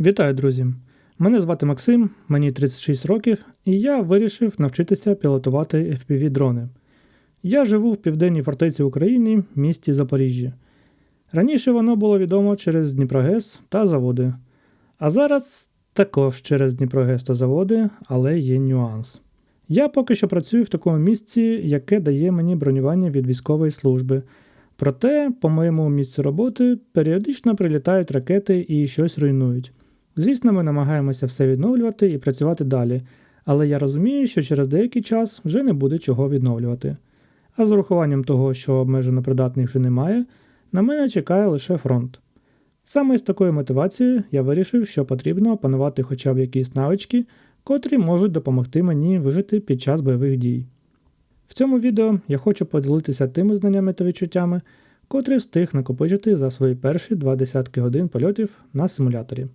Вітаю, друзі! Мене звати Максим, мені 36 років, і я вирішив навчитися пілотувати FPV-дрони. Я живу в південній фортеці України, місті Запоріжжя. Раніше воно було відомо через Дніпрогес та заводи. А зараз також через Дніпрогес та заводи, але є нюанс. Я поки що працюю в такому місці, яке дає мені бронювання від військової служби. Проте, по моєму місцю роботи, періодично прилітають ракети і щось руйнують. Звісно, ми намагаємося все відновлювати і працювати далі, але я розумію, що через деякий час вже не буде чого відновлювати. А з урахуванням того, що обмежено придатних вже немає, на мене чекає лише фронт. Саме з такою мотивацією я вирішив, що потрібно опанувати хоча б якісь навички, котрі можуть допомогти мені вижити під час бойових дій. В цьому відео я хочу поділитися тими знаннями та відчуттями, котрі встиг накопичити за свої перші два десятки годин польотів на симуляторі.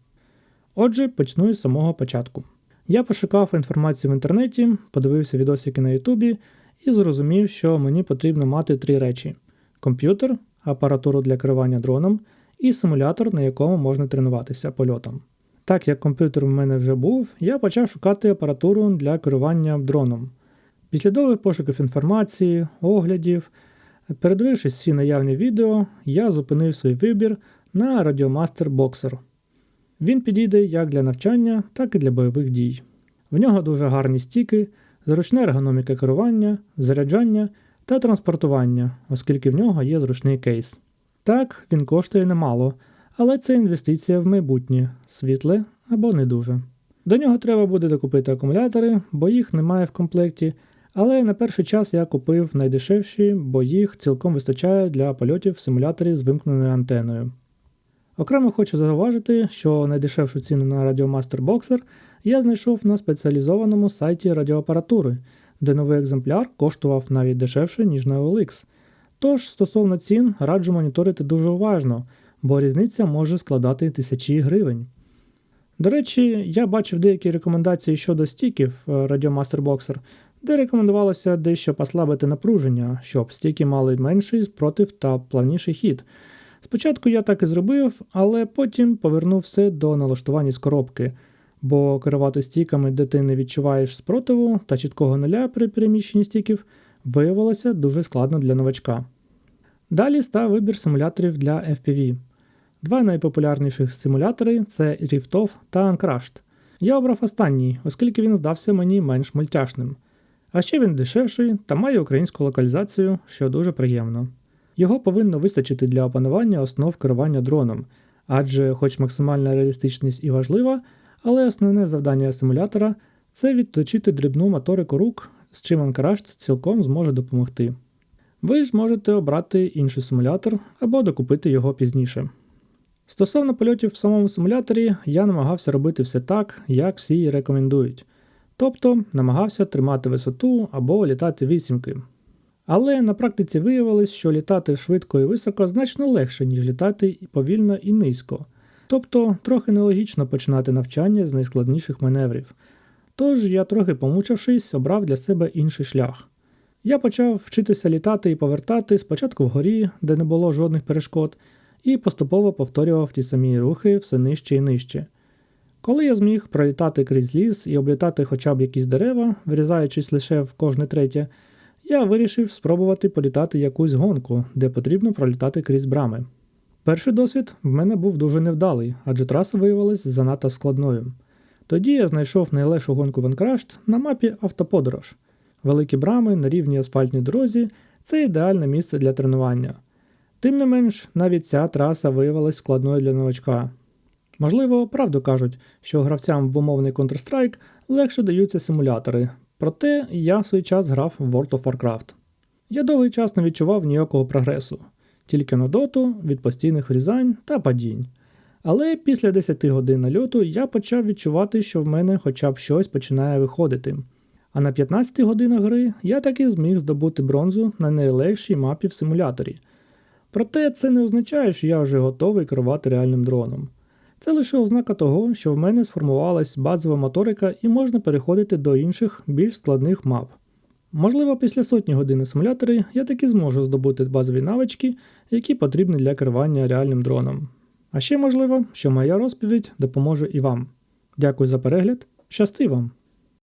Отже, почну з самого початку. Я пошукав інформацію в інтернеті, подивився відосики на Ютубі і зрозумів, що мені потрібно мати три речі: комп'ютер, апаратуру для керування дроном і симулятор, на якому можна тренуватися польотом. Так як комп'ютер в мене вже був, я почав шукати апаратуру для керування дроном. Після довгих пошуків інформації, оглядів, передивившись всі наявні відео, я зупинив свій вибір на Radiomaster Boxer. Він підійде як для навчання, так і для бойових дій. В нього дуже гарні стіки, зручна ергономіка керування, заряджання та транспортування, оскільки в нього є зручний кейс. Так, він коштує немало, але це інвестиція в майбутнє, світле або не дуже. До нього треба буде докупити акумулятори, бо їх немає в комплекті, але на перший час я купив найдешевші, бо їх цілком вистачає для польотів в симуляторі з вимкненою антеною. Окремо хочу зауважити, що найдешевшу ціну на Radiomaster Boxer я знайшов на спеціалізованому сайті радіоапаратури, де новий екземпляр коштував навіть дешевше, ніж на OLX. Тож, стосовно цін, раджу моніторити дуже уважно, бо різниця може складати тисячі гривень. До речі, я бачив деякі рекомендації щодо стіків Radiomaster Boxer, де рекомендувалося дещо послабити напруження, щоб стіки мали менший спротив та плавніший хід. Спочатку я так і зробив, але потім повернув все до налаштування з коробки, бо керувати стіками, де ти не відчуваєш спротиву та чіткого нуля при переміщенні стіків, виявилося дуже складно для новачка. Далі став вибір симуляторів для FPV. Два найпопулярніших симулятори це Riftoff та Uncrushed. Я обрав останній, оскільки він здався мені менш мультяшним. А ще він дешевший та має українську локалізацію, що дуже приємно. Його повинно вистачити для опанування основ керування дроном, адже, хоч максимальна реалістичність і важлива, але основне завдання симулятора це відточити дрібну моторику рук, з чим Uncrushed цілком зможе допомогти. Ви ж можете обрати інший симулятор або докупити його пізніше. Стосовно польотів в самому симуляторі, я намагався робити все так, як всі рекомендують. Тобто намагався тримати висоту або літати вісімки. Але на практиці виявилось, що літати швидко і високо значно легше, ніж літати повільно і низько. Тобто трохи нелогічно починати навчання з найскладніших маневрів. Тож я, трохи помучившись, обрав для себе інший шлях. Я почав вчитися літати і повертати спочатку вгорі, де не було жодних перешкод, і поступово повторював ті самі рухи все нижче і нижче. Коли я зміг пролітати крізь ліс і облітати хоча б якісь дерева, врізаючись лише в кожне третє, я вирішив спробувати політати якусь гонку, де потрібно пролітати крізь брами. Перший досвід в мене був дуже невдалий, адже траса виявилась занадто складною. Тоді я знайшов найлегшу гонку в Енкрашт на мапі Автоподорож. Великі брами на рівній асфальтній дорозі це ідеальне місце для тренування. Тим не менш, навіть ця траса виявилась складною для новачка. Можливо, правду кажуть, що гравцям в умовний Counter-Strike легше даються симулятори, проте я в свій час грав в World of Warcraft. Я довгий час не відчував ніякого прогресу, тільки на доту від постійних врізань та падінь. Але після 10 годин нальоту я почав відчувати, що в мене хоча б щось починає виходити. А на 15 годинах гри я таки зміг здобути бронзу на найлегшій мапі в симуляторі. Проте це не означає, що я вже готовий керувати реальним дроном. Це лише ознака того, що в мене сформувалась базова моторика і можна переходити до інших, більш складних мап. Можливо, після сотні годин симулятори я таки зможу здобути базові навички, які потрібні для керування реальним дроном. А ще можливо, що моя розповідь допоможе і вам. Дякую за перегляд, щасти вам!